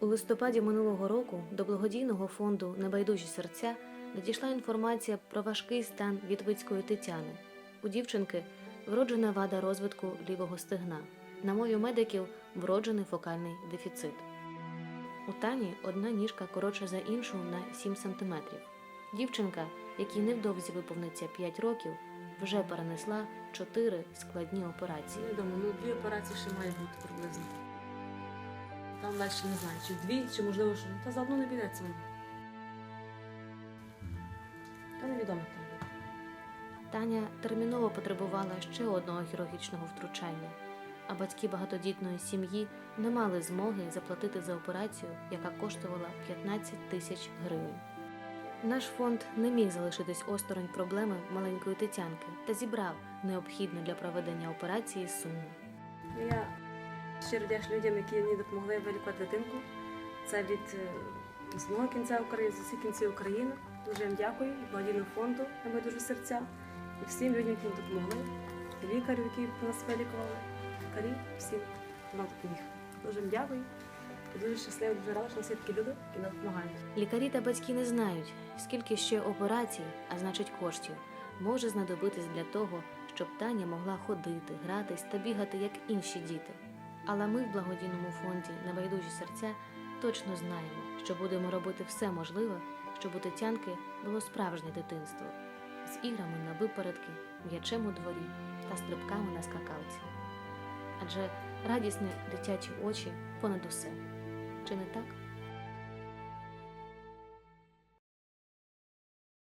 У листопаді минулого року до благодійного фонду Небайдужі серця надійшла інформація про важкий стан Вітвицької Тетяни. У дівчинки вроджена вада розвитку лівого стегна. На мові медиків вроджений фокальний дефіцит. У Тані одна ніжка коротша за іншу на 7 см. Дівчинка, якій невдовзі виповниться 5 років, вже перенесла 4 складні операції. Невідомо, ну дві операції ще має бути приблизно. Там далі не знаю, чи дві, чи можливо, що та заодно не підеться воно. Та невідомо там. Таня терміново потребувала ще одного хірургічного втручання, а батьки багатодітної сім'ї не мали змоги заплатити за операцію, яка коштувала 15 тисяч гривень. Наш фонд не міг залишитись осторонь проблеми маленької Тетянки та зібрав необхідну для проведення операції суму. Ну, Я щиро вдячна людям, які мені допомогли вилікувати дитинку. Це від е, з одного кінця України, з усіх кінців України. Дуже їм дякую, благодійному фонду на дуже серця, і всім людям, які мені допомогли, лікарю, які нас вилікували, лікарі, всім, нам допоміг. Дуже їм дякую. Дуже щаслива, дуже рада, що нас є такі люди, які нам допомагають. Лікарі та батьки не знають, скільки ще операцій, а значить коштів, може знадобитись для того, щоб Таня могла ходити, гратись та бігати, як інші діти. Але ми в благодійному фонді Небайдужі серця точно знаємо, що будемо робити все можливе, щоб у Тетянки було справжнє дитинство з іграми на випередки, м'ячем у дворі та стрибками на скакалці. Адже радісні дитячі очі понад усе. Чи не так?